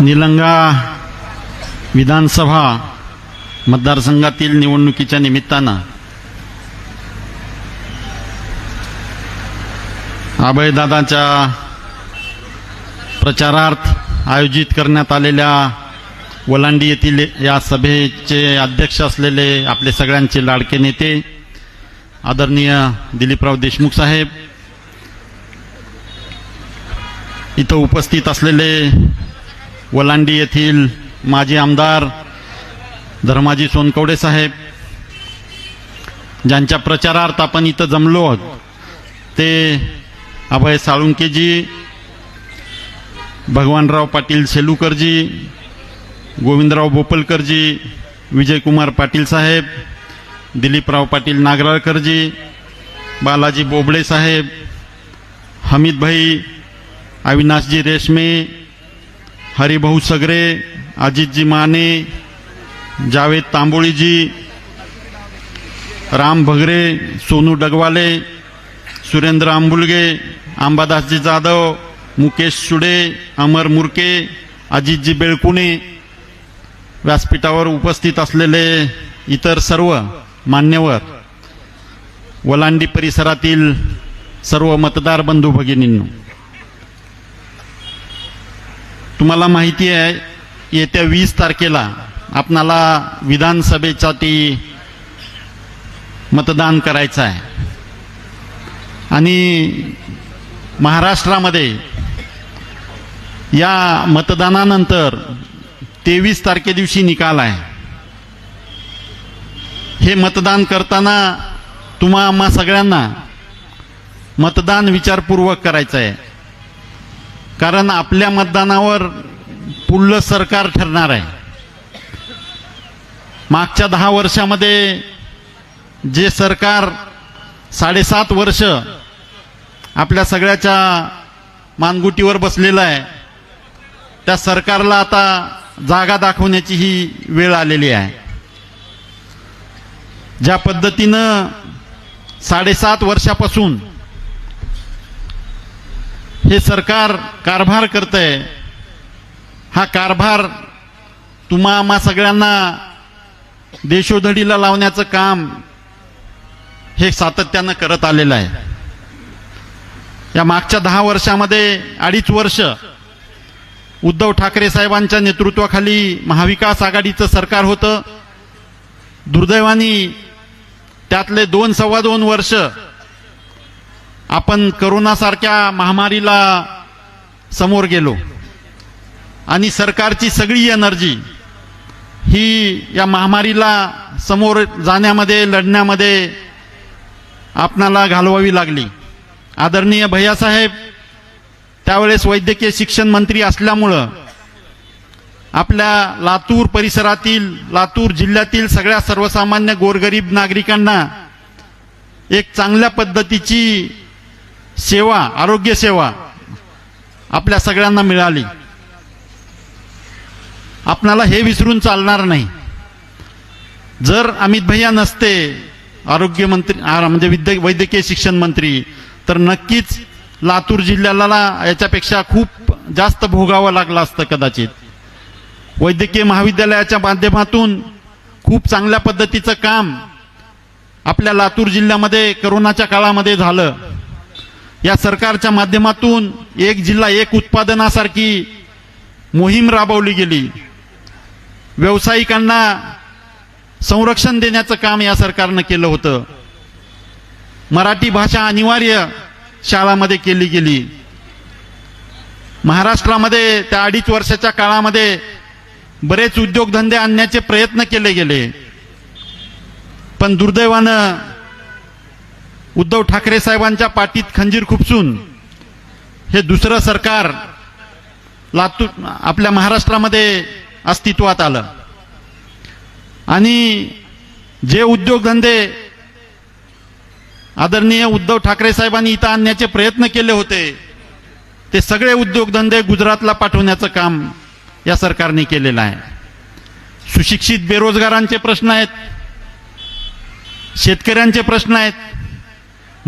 निलंगा विधानसभा मतदारसंघातील निवडणुकीच्या निमित्तानं अभयदादाच्या प्रचारार्थ आयोजित करण्यात आलेल्या वलांडी येथील या सभेचे अध्यक्ष असलेले आपले सगळ्यांचे लाडके नेते आदरणीय दिलीपराव देशमुख साहेब इथं उपस्थित असलेले वलांडी येथील माजी आमदार धर्माजी सोनकवडे साहेब ज्यांच्या प्रचारार्थ आपण इथं जमलो आहोत ते अभय साळुंकेजी भगवानराव पाटील सेलुकरजी गोविंदराव बोपलकरजी विजयकुमार पाटील साहेब दिलीपराव पाटील नागराळकरजी बालाजी बोबडे साहेब हमीदभाई अविनाशजी रेशमे हरिभाऊ सगरे अजितजी माने जावेद तांबोळीजी राम भगरे सोनू डगवाले सुरेंद्र आंबुलगे अंबादासजी जाधव मुकेश सुडे अमर मुरके अजितजी बेळकुणे व्यासपीठावर उपस्थित असलेले इतर सर्व मान्यवर वलांडी परिसरातील सर्व मतदार बंधू भगिनींनो तुम्हाला माहिती आहे येत्या वीस तारखेला आपणाला विधानसभेसाठी मतदान करायचं आहे. आणि महाराष्ट्रामध्ये या मतदानानंतर तेवीस तारखे दिवशी निकाल आहे. हे मतदान करताना तुम्हा आम्हा सगळ्यांना मतदान विचारपूर्वक करायचं आहे. कारण आपल्या मतदानावर पुढलं सरकार ठरणार आहे. मागच्या दहा वर्षामध्ये जे सरकार साडेसात वर्ष आपल्या सगळ्याच्या मानगुटीवर बसलेलं आहे त्या सरकारला आता जागा दाखवण्याची ही वेळ आलेली आहे. ज्या पद्धतीनं साडेसात वर्षापासून हे सरकार कारभार करतंय. हा कारभार तुम्हा आम्हा सगळ्यांना देशोधडीला लावण्याचं काम हे सातत्यानं करत आलेलं आहे. या मागच्या दहा वर्षामध्ये अडीच वर्ष उद्धव ठाकरे साहेबांच्या नेतृत्वाखाली महाविकास आघाडीचं सरकार होतं. दुर्दैवानी त्यातले दोन सव्वा दोन वर्ष आपण करोनासारख्या महामारीला समोर गेलो. आणि सरकारची सगळी एनर्जी ही या महामारीला समोर जाण्यामध्ये लढण्यामध्ये आपणाला घालवावी लागली. आदरणीय भैयासाहेब त्यावेळेस वैद्यकीय शिक्षण मंत्री असल्यामुळं आपल्या लातूर परिसरातील लातूर जिल्ह्यातील सगळ्या सर्वसामान्य गोरगरीब नागरिकांना एक चांगल्या पद्धतीची सेवा आरोग्य सेवा आपल्या सगळ्यांना मिळाली. आपणाला हे विसरून चालणार नाही. जर अमित भैया नसते आरोग्यमंत्री म्हणजे विद्य वैद्यकीय शिक्षण मंत्री तर नक्कीच लातूर जिल्ह्याला याच्यापेक्षा खूप जास्त भोगावं लागलं असतं कदाचित. वैद्यकीय महाविद्यालयाच्या माध्यमातून खूप चांगल्या पद्धतीचं काम आपल्या लातूर जिल्ह्यामध्ये करोनाच्या काळामध्ये झालं. या सरकारच्या माध्यमातून एक जिल्हा एक उत्पादनासारखी मोहीम राबवली गेली. व्यावसायिकांना संरक्षण देण्याचं काम या सरकारनं केलं होतं. मराठी भाषा अनिवार्य शाळामध्ये केली गेली. महाराष्ट्रामध्ये त्या अडीच वर्षाच्या काळामध्ये बरेच उद्योगधंदे आणण्याचे प्रयत्न केले गेले. पण दुर्दैवानं उद्धव ठाकरे साहेबांच्या पाठीत खंजीर खुपसून हे दुसरं सरकार लातूर आपल्या महाराष्ट्रामध्ये अस्तित्वात आलं. आणि जे उद्योगधंदे आदरणीय उद्धव ठाकरे साहेबांनी इथं आणण्याचे प्रयत्न केले होते ते सगळे उद्योगधंदे गुजरातला पाठवण्याचं काम या सरकारने केलेलं आहे. सुशिक्षित बेरोजगारांचे प्रश्न आहेत शेतकऱ्यांचे प्रश्न आहेत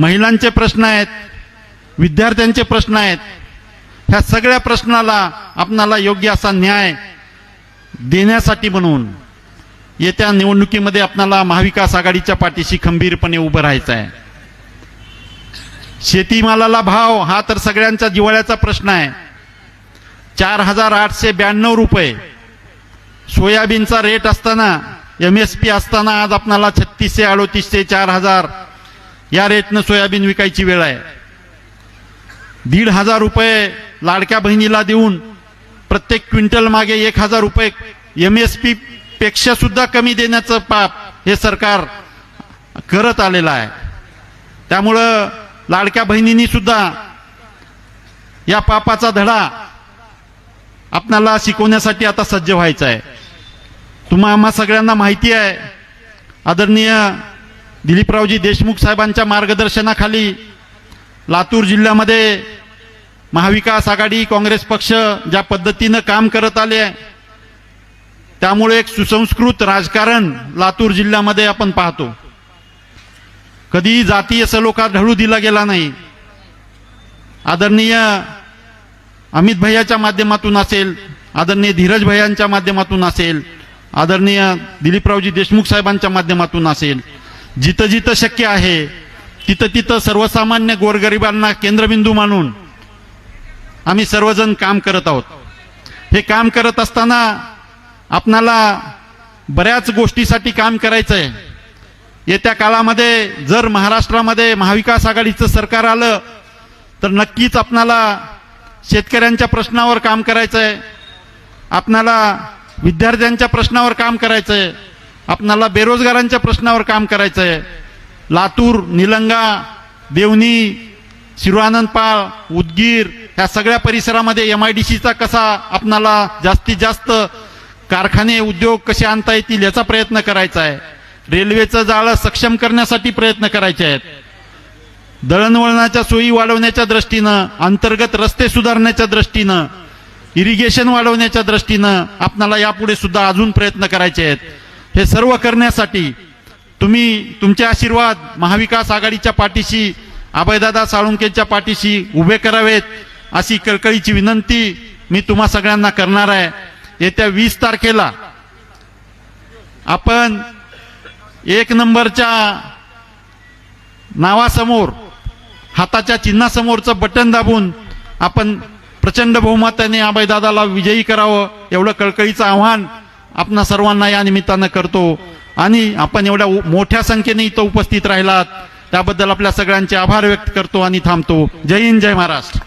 महिलांचे प्रश्न आहेत विद्यार्थ्यांचे प्रश्न आहेत. ह्या सगळ्या प्रश्नाला आपणाला योग्य असा न्याय देण्यासाठी म्हणून येत्या निवडणुकीमध्ये आपणाला महाविकास आघाडीच्या पाठीशी खंबीरपणे उभं राहायचं आहे. शेतीमालाला भाव हा तर सगळ्यांचा जिव्हाळ्याचा प्रश्न आहे. चार हजार आठशे ब्याण्णव रुपये सोयाबीनचा रेट असताना एम एस पी असताना आज आपणाला छत्तीसशे अडोतीसशे चार हजार या रेटनं सोयाबीन विकायची वेळ आहे. दीड हजार रुपये लाडक्या बहिणीला देऊन प्रत्येक क्विंटल मागे एक हजार रुपये एम एस पी पेक्षा सुद्धा कमी देण्याचं पाप हे सरकार करत आलेलं आहे. त्यामुळं लाडक्या बहिणींनी सुद्धा या पापाचा धडा आपणाला शिकवण्यासाठी आता सज्ज व्हायचा आहे. तुम्हा आम्हा सगळ्यांना माहिती आहे. आदरणीय दिलीपरावजी देशमुख साहेबांच्या मार्गदर्शनाखाली लातूर जिल्ह्यामध्ये महाविकास आघाडी काँग्रेस पक्ष ज्या पद्धतीनं काम करत आले आहे त्यामुळे एक सुसंस्कृत राजकारण लातूर जिल्ह्यामध्ये आपण पाहतो. कधी जातीय सलोखा ढळू दिला गेला नाही. आदरणीय अमित भैयाच्या माध्यमातून असेल आदरणीय धीरज भैयांच्या माध्यमातून असेल आदरणीय दिलीपरावजी देशमुख साहेबांच्या माध्यमातून असेल जिथं जिथं शक्य आहे तिथं तिथं सर्वसामान्य गोरगरिबांना केंद्रबिंदू मानून आम्ही सर्वजण काम करत आहोत. हे काम करत असताना आपणाला बऱ्याच गोष्टीसाठी काम करायचं आहे येत्या काळामध्ये जर महाराष्ट्रामध्ये महाविकास आघाडीचं सरकार आलं तर नक्कीच आपणाला शेतकऱ्यांच्या प्रश्नावर काम करायचं आहे आपणाला विद्यार्थ्यांच्या प्रश्नावर काम करायचं आहे आपणाला बेरोजगारांच्या प्रश्नावर काम करायचं आहे लातूर निलंगा देवणी शिवानंदपाळ उदगीर ह्या सगळ्या परिसरामध्ये एम आय डी सीचा कसा आपणाला जास्तीत जास्त कारखाने उद्योग कसे आणता येतील याचा प्रयत्न करायचा आहे. रेल्वेचं जाळं सक्षम करण्यासाठी प्रयत्न करायचे आहेत. दळणवळणाच्या सोयी वाढवण्याच्या दृष्टीनं अंतर्गत रस्ते सुधारण्याच्या दृष्टीनं इरिगेशन वाढवण्याच्या दृष्टीनं आपणाला यापुढे सुद्धा अजून प्रयत्न करायचे आहेत. हे सर्व करण्यासाठी तुम्ही तुमचे आशीर्वाद महाविकास आघाडीच्या पाठीशी अभयदादा साळुंकेच्या पाठीशी उभे करावेत अशी कळकळीची विनंती मी तुम्हा सगळ्यांना करणार आहे. येत्या वीस तारखेला आपण एक नंबरच्या नावासमोर हाताच्या चिन्हासमोरचं बटन दाबून आपण प्रचंड बहुमताने अभयदादाला विजयी करावं एवढं कळकळीचं आव्हान आपणा सर्वांना या निमित्तानं करतो. आणि आपण एवढ्या उ- मोठ्या संख्येने इथं उपस्थित राहिलात. त्याबद्दल आपल्या सगळ्यांचे आभार व्यक्त करतो आणि थांबतो. जय हिंद जय महाराष्ट्र.